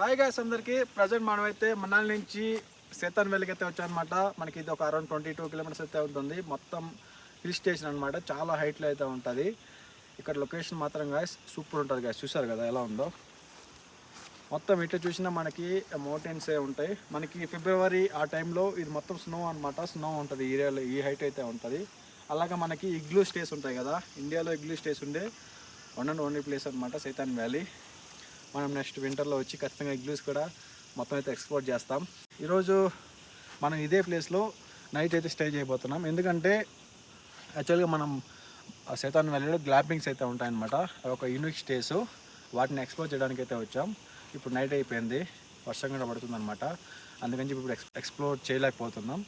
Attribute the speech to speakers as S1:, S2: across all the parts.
S1: Hi guys అందరికీ. Present మనం అయితే మనాలి నుంచి సేతన్ వెళ్ళకి అయితే వచ్చామన్నమాట మనకి ఇది ఒక అరౌండ్ ట్వంటీ టూ కిలోమీటర్స్ అయితే ఉంటుంది మొత్తం హిల్ స్టేషన్ అనమాట చాలా హైట్లో అయితే ఉంటుంది. ఇక్కడ లొకేషన్ మాత్రం గాయస్ సూపర్ ఉంటుంది గాయస్ చూసారు కదా ఎలా ఉందో? మొత్తం ఇట్లా చూసినా మనకి మౌంటైన్సే ఏ ఉంటాయి. మనకి ఫిబ్రవరి ఆ టైంలో ఇది మొత్తం స్నో అనమాట స్నో ఉంటుంది. ఏరియాలో ఈ హైట్ అయితే ఉంటుంది. అలాగే మనకి ఇగ్లూ స్టేస్ ఉంటాయి కదా. ఇండియాలో ఇగ్లూ స్టేస్ ఉండే వన్ అండ్ ఓన్లీ ప్లేస్ అనమాట సైతాన్ వ్యాలీ. మనం నెక్స్ట్ వింటర్లో వచ్చి ఖచ్చితంగా ఇగ్లూస్ కూడా మొత్తం అయితే ఎక్స్పోర్ట్ చేస్తాం. ఈరోజు మనం ఇదే ప్లేస్లో నైట్ అయితే స్టే చేయబోతున్నాం. ఎందుకంటే యాక్చువల్గా మనం ఆ సైతాన్ వ్యాలీలో గ్లాపింగ్స్ అయితే ఉంటాయన్నమాట. అవి ఒక యూనిక్ స్టేస్ వాటిని ఎక్స్ప్లోర్ చేయడానికి అయితే వచ్చాం. ఇప్పుడు నైట్ అయిపోయింది. వర్షం కూడా పడుతుందన్నమాట. అందుకని చెప్పి ఇప్పుడు ఎక్స్ ఎక్స్ప్లోర్ చేయలేకపోతున్నాం.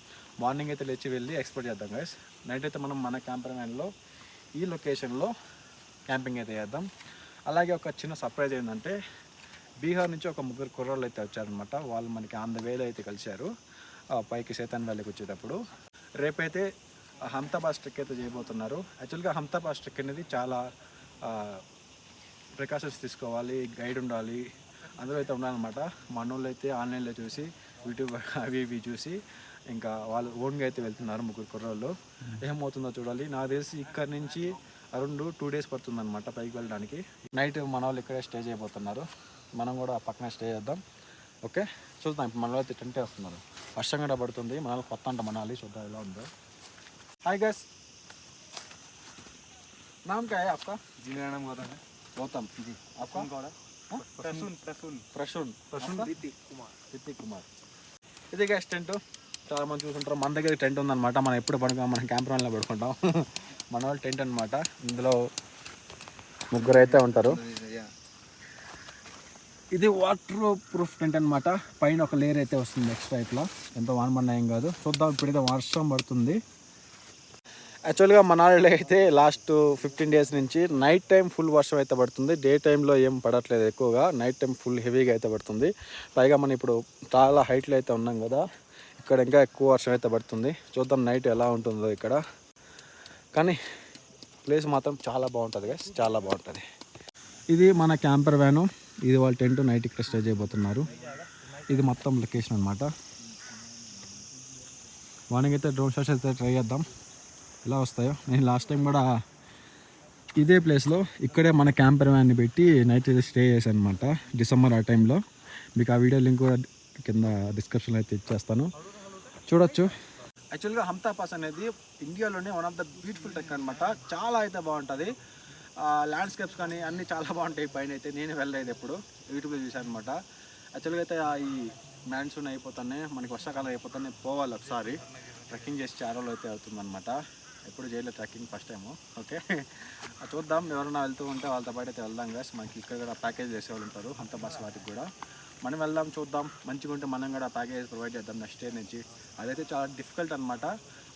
S1: మార్నింగ్ అయితే లేచి వెళ్ళి ఎక్స్ప్లోర్ చేద్దాం గైస్ నైట్ అయితే మనం మన క్యాంపర్ వ్యాన్లో ఈ లొకేషన్లో క్యాంపింగ్ అయితే చేద్దాం. అలాగే ఒక చిన్న సర్ప్రైజ్ ఏంటంటే బీహార్ నుంచి ఒక ముగ్గురు కుర్రోళ్ళు అయితే వచ్చారనమాట వాళ్ళు మనకి ఆంధ్ర ద వేలో అయితే కలిశారు. పైకి సేతాన్ వ్యాలీకి వచ్చేటప్పుడు. రేపైతే హంతాబాద్ ట్రెక్ అయితే చేయబోతున్నారు. యాక్చువల్గా హంతాబాద్ ట్రెక్ అనేది చాలా ప్రికాషన్స్ తీసుకోవాలి గైడ్ ఉండాలి. అందులో అయితే ఉండాలన్నమాట. మనోళ్ళు అయితే ఆన్లైన్లో చూసి యూట్యూబ్ అవి ఇవి చూసి ఇంకా వాళ్ళు ఓన్గా అయితే వెళ్తున్నారు ముగ్గురు కుర్రోళ్ళు. ఏమవుతుందో చూడాలి. నాకు తెలిసి ఇక్కడి నుంచి అరౌండ్ టూ డేస్ పడుతుంది అనమాట పైకి వెళ్ళడానికి నైట్ మన వాళ్ళు ఇక్కడే స్టే చేయబోతున్నారు మనం కూడా పక్కనే స్టే చేద్దాం ఓకే చూద్దాం ఇప్పుడు మన వాళ్ళు అయితే టెంటే వస్తున్నారు వర్షం కూడా పడుతుంది మన వాళ్ళు కొత్త అంట మనాలి చూద్దాం ఎలా ఉందో హాయ్ గస్ नाम क्या है आपका
S2: जिनका नाम गौतम है
S1: गौतम जी आपका
S2: कौन कौन है
S1: हाँ?
S2: प्रसून प्रसून
S1: ప్రసూన్
S2: प्रसून
S1: आपका?
S2: ऋतिक कुमार
S1: రితిక్ కుమార్ ఇది గ్యాస్ టెంట్ చాలా మంది చూసుకుంటారు మన దగ్గర టెంట్ ఉందన్నమాట. మనం ఎప్పుడు పడుకో మనం క్యాంప్లో పడుకుంటాం. మన వాళ్ళు టెంట్ అనమాట ఇందులో ముగ్గురు అయితే ఉంటారు. ఇది వాటర్ ప్రూఫ్ టెంట్ అనమాట పైన ఒక లేయర్ అయితే వస్తుంది ఎక్స్ట్రా ఇట్లా ఎంతో పడినా ఏం కాదు. చూద్దాం ఇప్పుడైతే వర్షం పడుతుంది. యాక్చువల్గా మనాలిలో అయితే లాస్ట్ ఫిఫ్టీన్ డేస్ నుంచి నైట్ టైం ఫుల్ వర్షం అయితే పడుతుంది. డే టైంలో ఏం పడట్లేదు ఎక్కువగా. నైట్ టైం ఫుల్ హెవీగా అయితే పడుతుంది. పైగా మనం ఇప్పుడు చాలా హైట్లో అయితే ఉన్నాం కదా. ఇక్కడ ఇంకా ఎక్కువ వర్షం అయితే పడుతుంది. చూద్దాం నైట్ ఎలా ఉంటుందో ఇక్కడ. కానీ ప్లేస్ మాత్రం చాలా బాగుంటుంది గైస్ చాలా బాగుంటుంది. ఇది మన క్యాంపర్ వ్యాను ఇది వాళ్ళ టెంట్ నైట్ ఇక్కడ స్టే చేయబోతున్నారు. ఇది మొత్తం లొకేషన్ అనమాట మార్నింగ్ అయితే డ్రోన్ షాట్స్ అయితే ట్రై చేద్దాం. ఎలా వస్తాయో? నేను లాస్ట్ టైం కూడా ఇదే ప్లేస్లో ఇక్కడే మన క్యాంపర్ వ్యాన్ని పెట్టి నైట్ అయితే స్టే చేశాను అనమాట డిసెంబర్ ఆ టైంలో మీకు ఆ వీడియో లింక్ కూడా కింద డిస్క్రిప్షన్లో అయితే ఇచ్చేస్తాను. చూడొచ్చు. యాక్చువల్గా హంతా పాస్ అనేది ఇండియాలోనే one of the beautiful trek అనమాట చాలా అయితే బాగుంటుంది. ల్యాండ్స్కేప్స్ కానీ అన్నీ చాలా బాగుంటాయి. పైన అయితే నేను వెళ్ళలేదు ఎప్పుడు. యూట్యూబ్లో చూశాను అనమాట యాక్చువల్గా అయితే ఈ మ్యాన్సూన్ అయిపోతానే మనకి వర్షాకాలం అయిపోతానే పోవాలి ఒకసారి. ట్రెక్కింగ్ చేసి చాలా అయితే అవుతుందన్నమాట ఎప్పుడు చేయలేదు ట్రెక్కింగ్ ఫస్ట్ టైము ఓకే. చూద్దాం. ఎవరైనా వెళ్తూ ఉంటే వాళ్ళతో పాటు అయితే వెళ్దాం గాస్ మనకి ఇక్కడ కూడా ప్యాకేజ్ చేసే వాళ్ళు ఉంటారు. హంత బస్ వాటికి కూడా. మనం వెళ్దాం చూద్దాం. మంచిగా ఉంటే మనం కూడా ప్యాకేజ్ ప్రొవైడ్ చేద్దాం నెక్స్ట్ ఇయర్ నుంచి. అదైతే చాలా డిఫికల్ట్ అనమాట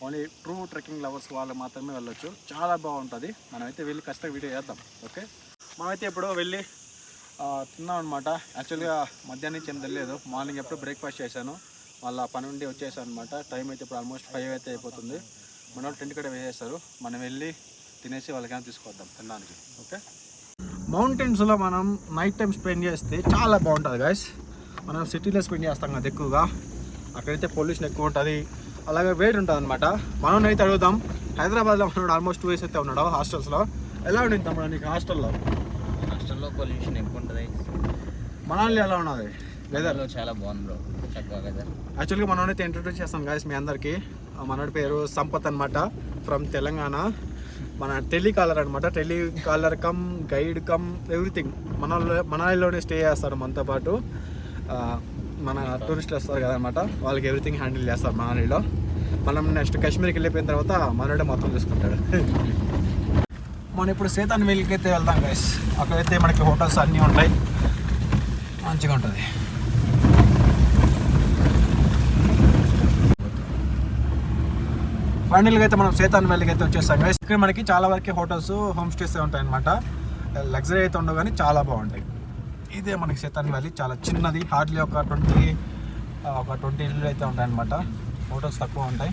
S1: ఓన్లీ ట్రూ ట్రెక్కింగ్ లవర్స్ వాళ్ళు మాత్రమే వెళ్ళొచ్చు. చాలా బాగుంటుంది. మనమైతే వెళ్ళి ఖచ్చితంగా వీడియో చేద్దాం. ఓకే మనమైతే ఇప్పుడు వెళ్ళి తిన్నాం అనమాట యాక్చువల్గా మధ్యాహ్నం నుంచి ఏం తెలియదు. మార్నింగ్ ఎప్పుడు బ్రేక్ఫాస్ట్ చేశాను. వాళ్ళ పని ఉండి వచ్చేసాను అనమాట టైం అయితే ఇప్పుడు ఆల్మోస్ట్ ఫైవ్ అయితే అయిపోతుంది. మన వాళ్ళు టెంట్ కూడా వేసేస్తారు. మనం వెళ్ళి తినేసి వాళ్ళకైనా తీసుకొద్దాం తినడానికి. ఓకే మౌంటైన్స్లో మనం నైట్ టైం స్పెండ్ చేస్తే చాలా బాగుంటుంది గాయస్ మనం సిటీలో స్పెండ్ చేస్తాం కదా ఎక్కువగా. అక్కడైతే పొల్యూషన్ ఎక్కువ ఉంటుంది. అలాగే వేడి ఉంటుంది అనమాట మనం అయితే అడుగుదాం. హైదరాబాద్లో ఉన్నాడు ఆల్మోస్ట్ టూ ఇయర్స్ అయితే ఉన్నాడు హాస్టల్స్లో. ఎలా ఉండింది తమ్ముడు నీకు హాస్టల్లో?
S2: హాస్టల్లో పొల్యూషన్ ఎక్కువ ఉంటుంది
S1: మనాలి ఎలా ఉన్నది? వెదర్
S2: వెదర్లో చాలా బాగుంది బ్రో చక్కగా వెదర్
S1: యాక్చువల్గా మనోడైతే ఇంట్రొడ్యూస్ చేస్తాం గాయస్ మీ అందరికీ. మనోడి పేరు సంపత్ అనమాట ఫ్రమ్ తెలంగాణ. మన టెలికాలర్ అనమాట telecaller cum guide cum everything మన మనాలిలోనే స్టే చేస్తారు మనతో పాటు. మన టూరిస్టులు వస్తారు కదనమాట వాళ్ళకి ఎవ్రీథింగ్ హ్యాండిల్ చేస్తారు మనాలిలో మనం నెక్స్ట్ కాశ్మీర్కి వెళ్ళిపోయిన తర్వాత మనోడే మొత్తం చూసుకుంటాడు. మనం ఇప్పుడు సీతాన్ వెళ్ళికి అయితే వెళ్దాం గైస్ అక్కడైతే మనకి హోటల్స్ అన్నీ ఉంటాయి. మంచిగా ఉంటుంది. ఫైనల్గా అయితే మనం సేతాన్ వ్యాలీకి అయితే వచ్చేసాం guys. ఇక్కడ మనకి చాలా వరకు హోటల్స్ హోమ్ స్టేస్ ఉంటాయి అనమాట లగ్జరీ అయితే ఉండవు కానీ చాలా బాగుంటాయి. ఇదే మనకి సేతాన్ వ్యాలీ చాలా చిన్నది. హార్డ్లీ ఒక ట్వంటీ ఒక ట్వంటీ ఇల్లు అయితే ఉంటాయన్నమాట. హోటల్స్ తక్కువ ఉంటాయి.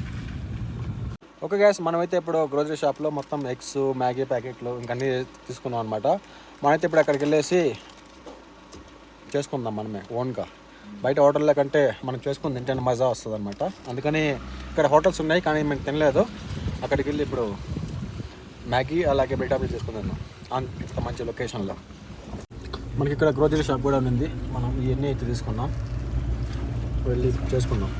S1: ఓకే గ్యాస్ మనమైతే ఇప్పుడు గ్రోసరీ షాప్లో మొత్తం ఎగ్స్ మ్యాగీ ప్యాకెట్లు ఇంకా అన్నీ తీసుకున్నాం అనమాట మనమైతే ఇప్పుడు అక్కడికి వెళ్ళేసి చేసుకుందాం మనమే ఓన్గా బయట హోటల్లో కంటే మనం చేసుకుని తింటే మజా వస్తుంది అనమాట అందుకని ఇక్కడ హోటల్స్ ఉన్నాయి కానీ మేము తినలేదు. అక్కడికి వెళ్ళి ఇప్పుడు మ్యాగీ అలాగే బిల్టాపిల్ చేసుకుందాం. అంత మంచి లొకేషన్లో మనకి ఇక్కడ గ్రోసరీ షాప్ కూడా ఉంది. మనం ఇవన్నీ అయితే తీసుకున్నాం వెళ్ళి చేసుకుందాం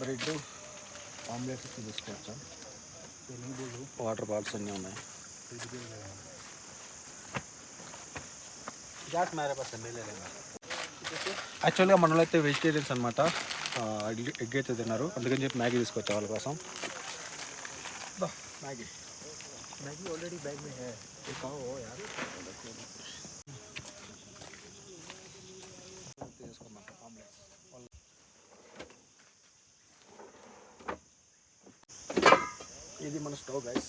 S1: బ్రెడ్ ఆమ్లెట్ తీసుకోవచ్చా వాటర్ బాటిల్స్ అన్నీ ఉన్నాయి గ్యాస్ మేరే పాస్ యాక్చువల్గా మనలో అయితే వెజిటేరియన్స్ అనమాట ఎగ్ అయితే తిన్నారు. అందుకని చెప్పి మ్యాగీ తీసుకొచ్చా వాళ్ళ కోసం? మ్యాగీ. మ్యాగీ ఆల్రెడీ ఇది మన స్టవ్ గైస్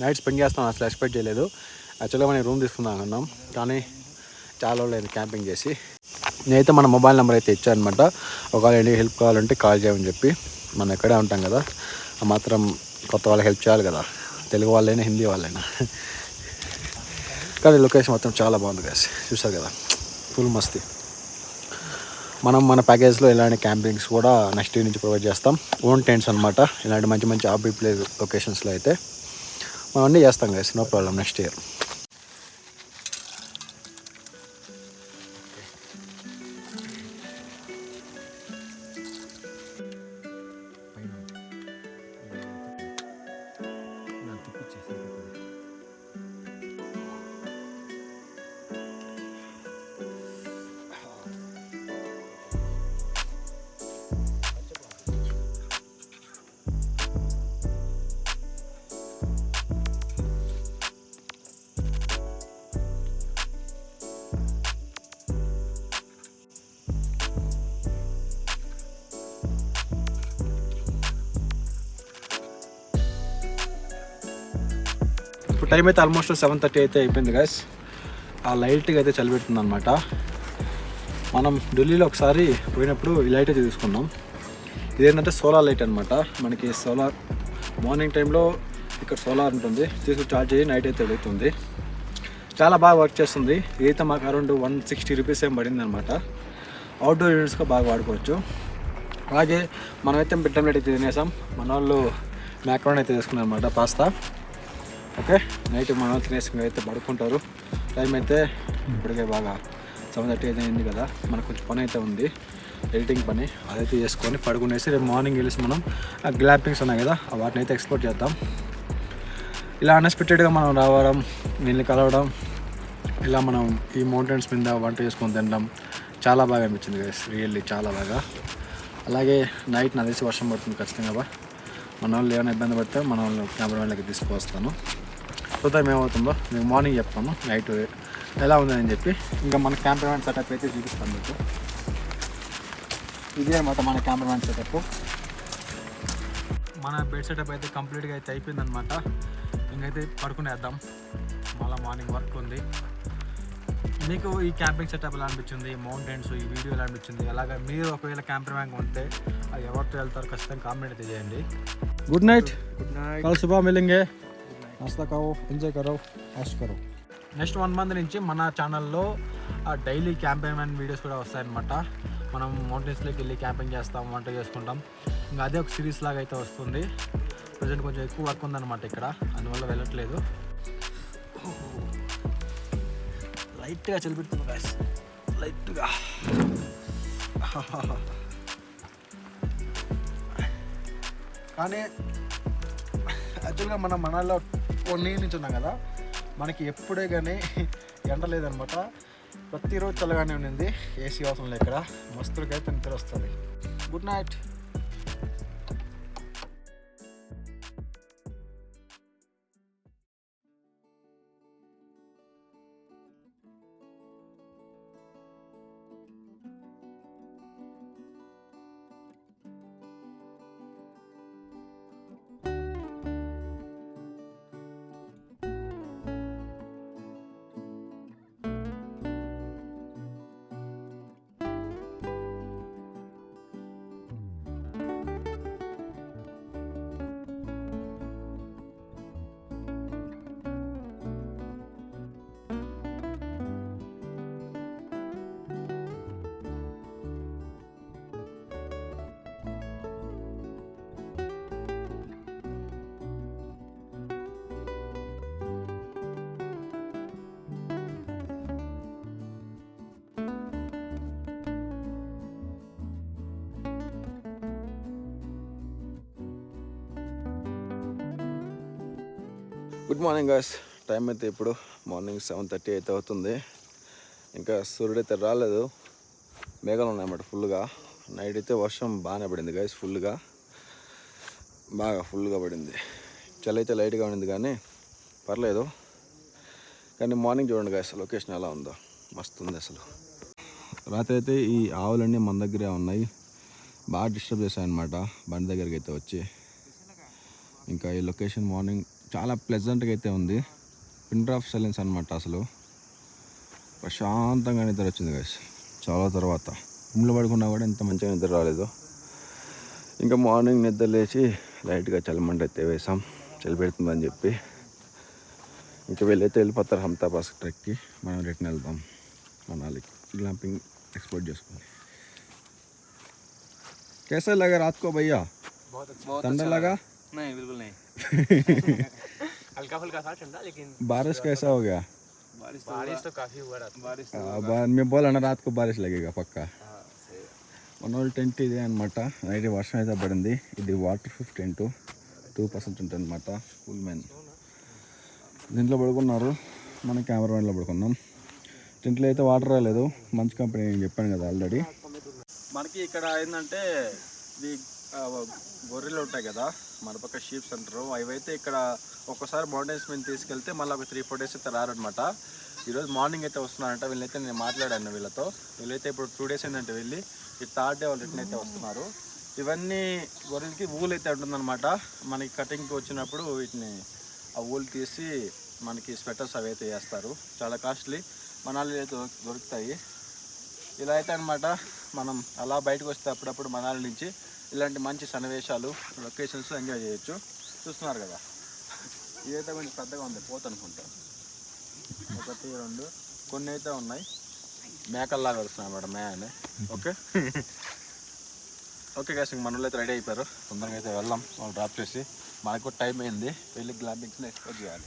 S1: నైట్ స్పెండ్ చేస్తాం అసలు ఎక్స్పెక్ట్ చేయలేదు. యాక్చువల్గా మనం రూమ్ తీసుకుందాం అన్నాం కానీ చాలా రోజులు క్యాంపింగ్ చేసి. నేనైతే మన మొబైల్ నెంబర్ అయితే ఇచ్చానమాట. ఒకవేళ ఎన్ని హెల్ప్ కావాలంటే కాల్ చేయమని చెప్పి. మనం ఎక్కడే ఉంటాం కదా ఆ మాత్రం కొత్త వాళ్ళకి హెల్ప్ చేయాలి కదా. తెలుగు వాళ్ళైనా హిందీ వాళ్ళైనా. కానీ లొకేషన్ మాత్రం చాలా బాగుంది కదా చూసారు కదా ఫుల్ మస్తీ. మనం మన ప్యాకేజ్లో ఇలాంటి క్యాంపింగ్స్ కూడా నెక్స్ట్ ఇయర్ నుంచి ప్రొవైడ్ చేస్తాం. ఓన్ టెంట్స్ అనమాట ఇలాంటి మంచి మంచి ఆబీ ప్లేస్ లొకేషన్స్లో అయితే. మనం అన్నీ చేస్తాం కదా no problem next year time అయితే ఆల్మోస్ట్ సెవెన్ థర్టీ అయితే అయిపోయింది గాయస్ ఆ లైట్గా అయితే చలిపెడుతుంది అనమాట మనం ఢిల్లీలో ఒకసారి పోయినప్పుడు ఈ లైట్ అయితే తీసుకున్నాం. ఇదేంటంటే సోలార్ లైట్ అనమాట మనకి సోలార్ మార్నింగ్ టైంలో ఇక్కడ సోలార్ ఉంటుంది. తీసుకుని చార్జ్ చేసి నైట్ అయితే వెళుతుంది. చాలా బాగా వర్క్ చేస్తుంది. ఇదైతే మాకు అరౌండ్ వన్ సిక్స్టీ రూపీస్ ఏం పడింది అనమాట అవుట్డోర్ యూనిట్స్గా బాగా వాడుకోవచ్చు. అలాగే మనమైతే బిడ్డ అయితే తినేసాం. మన వాళ్ళు మ్యాక్రోన్ అయితే తీసుకున్నాం అనమాట పాస్తా ఓకే? నైట్ మనం తినేసి అయితే పడుకుంటారు. టైం అయితే ఇప్పటికే బాగా సెవెన్ అయింది కదా. మనకు కొంచెం పని అయితే ఉంది. ఎడిటింగ్ పని అదైతే చేసుకొని పడుకునేసి రేపు మార్నింగ్ వెళ్ళేసి మనం ఆ గ్లాపింగ్స్ ఉన్నాయి కదా ఆ వాటిని అయితే ఎక్స్పోర్ట్ చేద్దాం. ఇలా అన్ఎక్స్పెక్టెడ్గా మనం రావడం నీళ్ళు కలవడం ఇలా మనం ఈ మౌంటైన్స్ మీద వంట చేసుకొని తినడం చాలా బాగా అనిపించింది గైస్ రియల్లీ చాలా బాగా. అలాగే నైట్ నా తెలిసి వర్షం పడుతుంది ఖచ్చితంగా మన వాళ్ళు ఏమైనా ఇబ్బంది పడితే మన వాళ్ళు కెమెరామెన్లకి తీసుకువస్తాను. చూద్దాం ఏమవుతుందో మీకు మార్నింగ్ చెప్తాను నైట్ ఎలా ఉందని చెప్పి. ఇంకా మన కెమెరామెన్ సెటప్ అయితే చూపిస్తాను మీకు. ఇదే అనమాట మన కెమెరామెన్ సెటప్ మన బెడ్ సెటప్ అయితే కంప్లీట్గా అయితే అయిపోయిందనమాట ఇంకైతే పడుకునేద్దాం మళ్ళీ మార్నింగ్ వర్క్ ఉంది. మీకు ఈ క్యాంపింగ్ సెటప్ ఎలా అనిపించింది? మౌంటైన్స్ ఈ వీడియో ఎలా అనిపించింది? అలాగే మీరు ఒకవేళ క్యాంపింగ్ బ్యాంక్ ఉంటే అది ఎవరితో వెళ్తారో ఖచ్చితంగా కామెంట్ అయితే చేయండి. గుడ్ నైట్
S2: గుడ్ నైట్
S1: సుబా మిలింగే. నాస్తా కావో ఎంజాయ్ కరో ఆష్ కరో నెక్స్ట్ వన్ మంత్ నుంచి మన ఛానల్లో డైలీ క్యాంపింగ్ వీడియోస్ కూడా వస్తాయన్నమాట. మనం మౌంటైన్స్లోకి వెళ్ళి క్యాంపింగ్ చేస్తాం వంట చేసుకుంటాం. ఇంకా అదే ఒక సిరీస్ లాగా అయితే వస్తుంది. ప్రజెంట్ కొంచెం ఎక్కువ వర్క్ ఉందన్నమాట ఇక్కడ. అందువల్ల వెళ్ళట్లేదు. లైట్గా చలిపెడుతుంది గాయస్ లైట్గా కానీ యాక్చువల్గా మనం మనలో మనాల్లో కొన్ని నుంచి ఉన్నాం కదా మనకి ఎప్పుడే కానీ ఎండ లేదనమాట. ప్రతిరోజు చల్లగానే ఉండింది ఏసీ అవసరం లేదు ఇక్కడ. మస్తుగా అయితే నిద్ర వస్తుంది. Good night good morning guys. Time అయితే ఇప్పుడు మార్నింగ్ సెవెన్ థర్టీ అయితే అవుతుంది. ఇంకా సూర్యుడు అయితే రాలేదు. మేఘాలు ఉన్నాయన్నమాట ఫుల్గా. నైట్ అయితే వర్షం బాగానే పడింది గాయస్ ఫుల్గా. బాగా ఫుల్గా పడింది. చలి అయితే లైట్గా ఉండింది కానీ పర్లేదు. కానీ మార్నింగ్ చూడండి గాయస్ లొకేషన్ ఎలా ఉందో. మస్తు ఉంది అసలు. రాత్రి అయితే ఈ ఆవులన్నీ మన దగ్గరే ఉన్నాయి. బాగా డిస్టర్బ్ చేశాయన్నమాట బండి దగ్గరికి అయితే వచ్చి. ఇంకా ఈ లొకేషన్ మార్నింగ్ చాలా ప్లెజెంట్గా అయితే ఉంది పిన్ డ్రాప్ సైలెన్స్ అనమాట అసలు ప్రశాంతంగా నిద్ర వచ్చింది గైస్ చాలా తర్వాత రూమ్లో పడుకున్నా కూడా ఇంత మంచిగా నిద్ర రాలేదు ఇంకా మార్నింగ్ నిద్ర లేచి లైట్గా చలిమంట అయితే వేసాం చలి పెడుతుందని చెప్పి ఇంకా వెళ్ళైతే వెళ్ళిపోతారు హంతాబాస్ ట్రెక్కి మనం రిటర్న్ వెళ్దాం మనాలికి గ్లాంపింగ్ ఎక్స్పోర్ట్ చేసుకుని कैसा लगा रात को भैया
S2: बहुत अच्छा
S1: ठंडा लगा
S2: नहीं बिल्कुल नहीं हल्का फुल्का था ठंडा लेकिन
S1: बारिश कैसा हो गया
S2: बारिश तो बारिश तो काफी हुआ रात बारिश
S1: ఆ, బా- మేము बोला ना रात को बारिश लगेगा పక్కా వన్ ఓల్డ్ టెంట్ ఇదే అనమాట నైట్ వర్షం అయితే పడింది ఇది waterproof tent two percent ఉంటుంది అనమాట ఫుల్ మెన్ దీంట్లో పడుకున్నారు మన కెమెరా మ్యాన్లో పడుకున్నాం టెంట్లో అయితే వాటర్ రాలేదు మంచి కంపెనీ నేను చెప్పాను కదా ఆల్రెడీ మనకి ఇక్కడ ఏంటంటే ఇవి ఆ, గొర్రెలు ఉంటాయి కదా మన పక్క షీప్స్ అంటారు. అవైతే ఇక్కడ ఒక్కసారి మౌంటైన్స్ మేము తీసుకెళ్తే మళ్ళీ ఒక త్రీ ఫోర్ డేస్ అయితే రారనమాట ఈరోజు మార్నింగ్ అయితే వస్తున్నారంట. వీళ్ళైతే నేను మాట్లాడాను వీళ్ళతో. వీళ్ళైతే ఇప్పుడు టూ డేస్ ఏంటంటే వెళ్ళి. ఈ థర్డ్ డే వాళ్ళు రిటర్న్ అయితే వస్తున్నారు. ఇవన్నీ గొర్రెలకి ఊలు అయితే ఉంటుందన్నమాట. మనకి కటింగ్కి వచ్చినప్పుడు వీటిని ఆ ఊలు తీసి మనకి స్వెటర్స్ అవి అయితే వేస్తారు. చాలా కాస్ట్లీ మనాలి అయితే దొరుకుతాయి. ఇలా అయితే అనమాట మనం అలా బయటకు వస్తే అప్పుడప్పుడు మనాలి నుంచి ఇలాంటి మంచి సన్నివేశాలు లొకేషన్స్ ఎంజాయ్ చేయొచ్చు. చూస్తున్నారు కదా? ఇదైతే కొంచెం పెద్దగా ఉంది పోత అనుకుంటా. ఒకటి రెండు కొన్ని అయితే ఉన్నాయి. మేకల్లాగా వస్తున్నాయి మేడం మే అని. ఓకే? ఓకే గ్యాస్ ఇంక మనలో అయితే రెడీ అయిపోయారు. తొందరగా అయితే వెళ్దాం వాళ్ళు డ్రాప్ చేసి. మనకు టైం అయింది వెళ్ళి గ్లాంపింగ్స్ని ఎక్స్పోజ్ చేయాలి.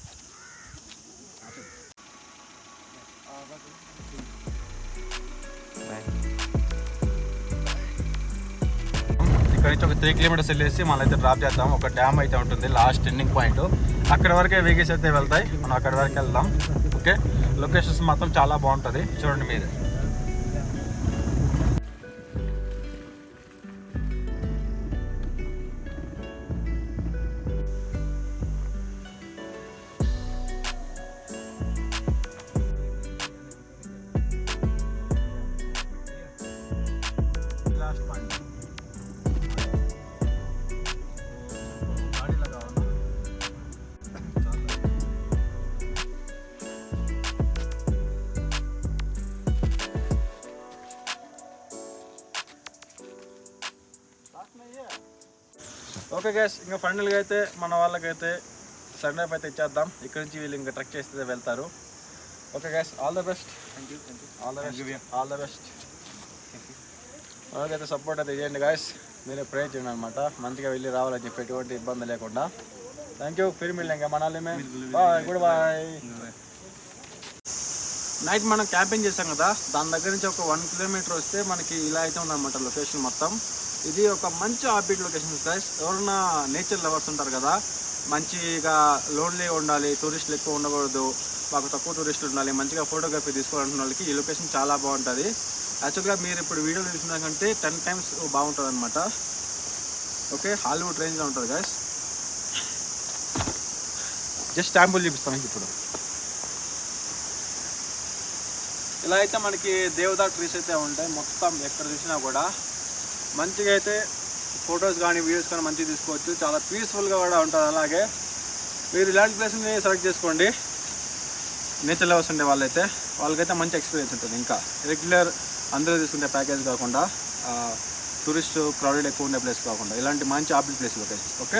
S1: ఇక్కడ నుంచి ఒక త్రీ కిలోమీటర్స్ వెళ్ళేసి మనం అయితే డ్రాప్ చేద్దాం. ఒక డ్యామ్ అయితే ఉంటుంది లాస్ట్ ఎండింగ్ పాయింట్ అక్కడ వరకే వెహికల్స్ అయితే వెళ్తాయి. మనం అక్కడ వరకు వెళ్దాం. ఓకే లొకేషన్స్ మాత్రం చాలా బాగుంటుంది. చూడండి మీరు. ఓకే గ్యాస్ ఇంకా ఫైనల్గా అయితే మన వాళ్ళకైతే సండే అయితే ఇచ్చేద్దాం. ఇక్కడ నుంచి వీళ్ళు ఇంకా ట్రెక్ చేస్తే వెళ్తారు. Okay guys all the best thank you all the best all the best వాళ్ళకైతే సపోర్ట్ అయితే చేయండి గాయస్ మీరే ప్రే చేయండి అనమాట మంచిగా వెళ్ళి రావాలని చెప్పి ఎటువంటి ఇబ్బంది లేకుండా. థ్యాంక్ యూ ఫిర్ మిల్ ఇంకా Manali bye good bye night మనం క్యాంపింగ్ చేసాం కదా. దాని దగ్గర నుంచి ఒక వన్ కిలోమీటర్ వస్తే మనకి ఇలా అయితే ఉందన్నమాట లొకేషన్ మొత్తం. ఇది ఒక మంచి ఆర్బిట్ లొకేషన్ గైస్ ఎవరన్నా నేచర్ లవర్స్ ఉంటారు కదా మంచిగా లోన్లీ ఉండాలి టూరిస్టులు ఎక్కువ ఉండకూడదు మాకు తక్కువ టూరిస్టులు ఉండాలి మంచిగా ఫోటోగ్రఫీ తీసుకోవాలంటున్న వాళ్ళకి ఈ లొకేషన్ చాలా బాగుంటుంది. యాక్చువల్గా మీరు ఇప్పుడు వీడియోలు చూసిన కంటే టెన్ టైమ్స్ బాగుంటుంది అనమాట ఓకే హాలీవుడ్ రేంజ్లో ఉంటుంది గైస్ జస్ట్ శాంపుల్ చూపిస్తాను మీకు ఇప్పుడు. ఇలా అయితే మనకి దేవదా ట్రీస్ అయితే ఉంటాయి. మొత్తం ఎక్కడ చూసినా కూడా మంచిగా అయితే ఫొటోస్ కానీ వీడియోస్ కానీ మంచిగా తీసుకోవచ్చు. చాలా పీస్ఫుల్గా కూడా ఉంటుంది అలాగే. మీరు ఇలాంటి ప్లేస్ని సెలెక్ట్ చేసుకోండి. నేచర్ లవర్స్ ఉండే వాళ్ళైతే వాళ్ళకైతే మంచి ఎక్స్పీరియన్స్ ఉంటుంది ఇంకా. రెగ్యులర్ అందరూ తీసుకునే ప్యాకేజ్ కాకుండా టూరిస్ట్ క్రౌడెడ్ ఎక్కువ ఉండే ప్లేస్ కాకుండా ఇలాంటి మంచి ఆపిల్ ప్లేస్ లొకేషన్స్ ఓకే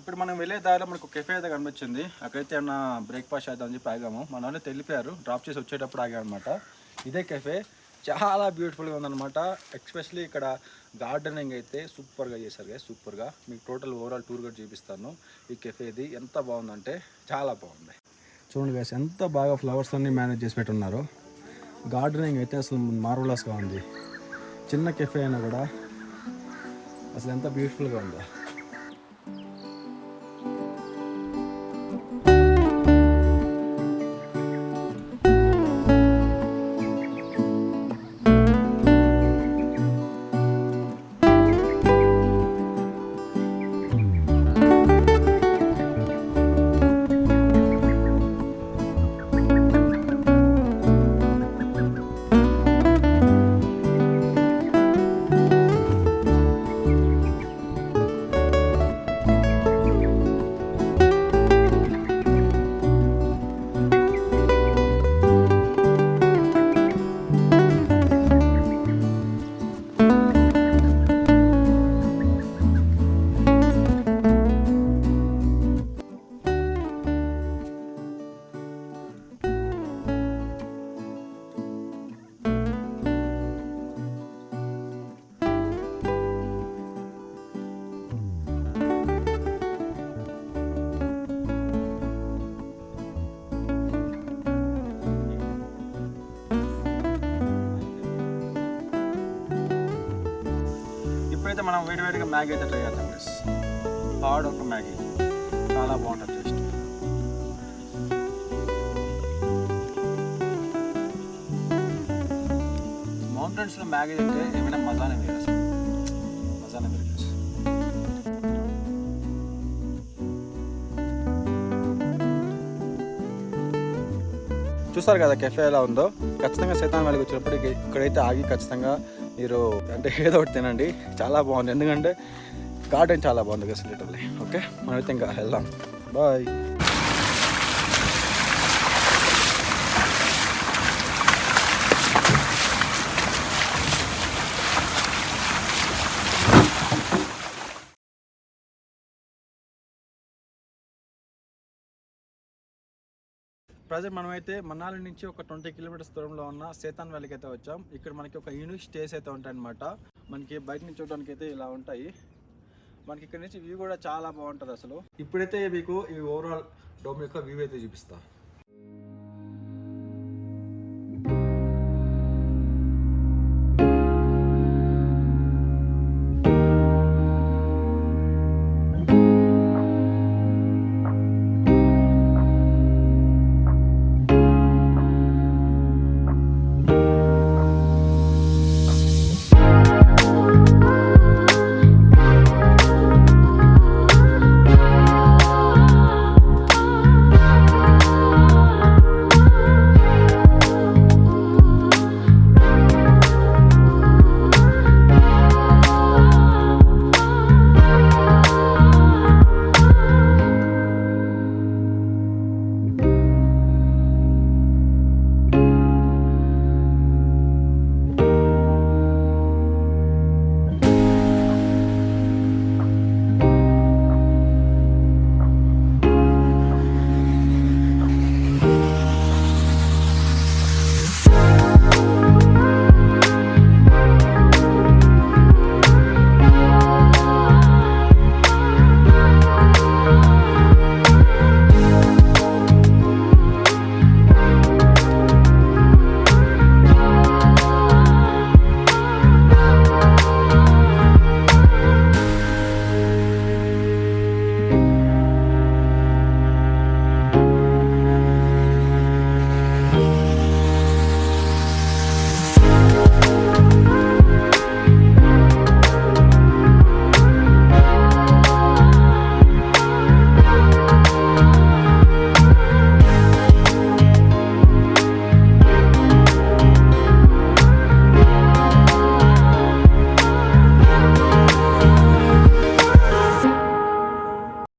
S1: ఇప్పుడు మనం వెళ్ళే దారిలో మనకు కెఫే అయితే కనిపించింది. అక్కడైతే ఏమన్నా బ్రేక్ఫాస్ట్ చేద్దామని చెప్పి ఆగాము. మన వాళ్ళు తెలిపారు. డ్రాప్ చేసి వచ్చేటప్పుడు ఆగామన్నమాట ఇదే కెఫే చాలా బ్యూటిఫుల్గా ఉందన్నమాట. ఎక్స్పెషలీ ఇక్కడ గార్డెనింగ్ అయితే సూపర్గా చేశారు కదా సూపర్గా మీకు టోటల్ ఓవరాల్ టూర్ కూడా చూపిస్తాను. ఈ కెఫేది ఎంత బాగుందంటే చాలా బాగుంది. చూడండి గైస్ ఎంత బాగా ఫ్లవర్స్ అన్ని మేనేజ్ చేసి పెట్టున్నారు. గార్డెనింగ్ అయితే అసలు మార్వలస్గా ఉంది. చిన్న కెఫే అయినా కూడా అసలు ఎంత బ్యూటిఫుల్గా ఉందో. మనం వేడివేడిగా మ్యాగీ అయితే ట్రై చేద్దాం గైస్ హార్డ్ ఒక మ్యాగీ. చాలా బాగుంటుంది టేస్ట్ మౌంటైన్స్లో మ్యాగీ తింటే ఏమైనా మజానే వేరు అసలు మజానే వేరు చూస్తారు కదా కెఫే ఎలా ఉందో? ఖచ్చితంగా సైతాన్ వ్యాలీకి వచ్చినప్పుడు ఇక్కడైతే ఆగి ఖచ్చితంగా మీరు అంటే ఏదో ఒకటి తినండి. చాలా బాగుంది. ఎందుకంటే గార్డెన్ చాలా బాగుంది కదా లిటర్లీ ఓకే మనమైతే ఇంకా వెళ్దాం. బాయ్ ప్రజెంట్ మనమైతే మనాలి నుంచి ఒక ట్వంటీ కిలోమీటర్స్ దూరంలో ఉన్న సేతాన్ వ్యాలీకి అయితే వచ్చాం. ఇక్కడ మనకి ఒక యూనిక్ స్టేస్ అయితే ఉంటాయన్నమాట. మనకి బయట నుంచి చూడడానికి అయితే ఇలా ఉంటాయి. మనకి ఇక్కడ నుంచి వ్యూ కూడా చాలా బాగుంటుంది అసలు ఇప్పుడైతే మీకు ఈ ఓవరాల్ డోమ్ యొక్క వ్యూ అయితే చూపిస్తాను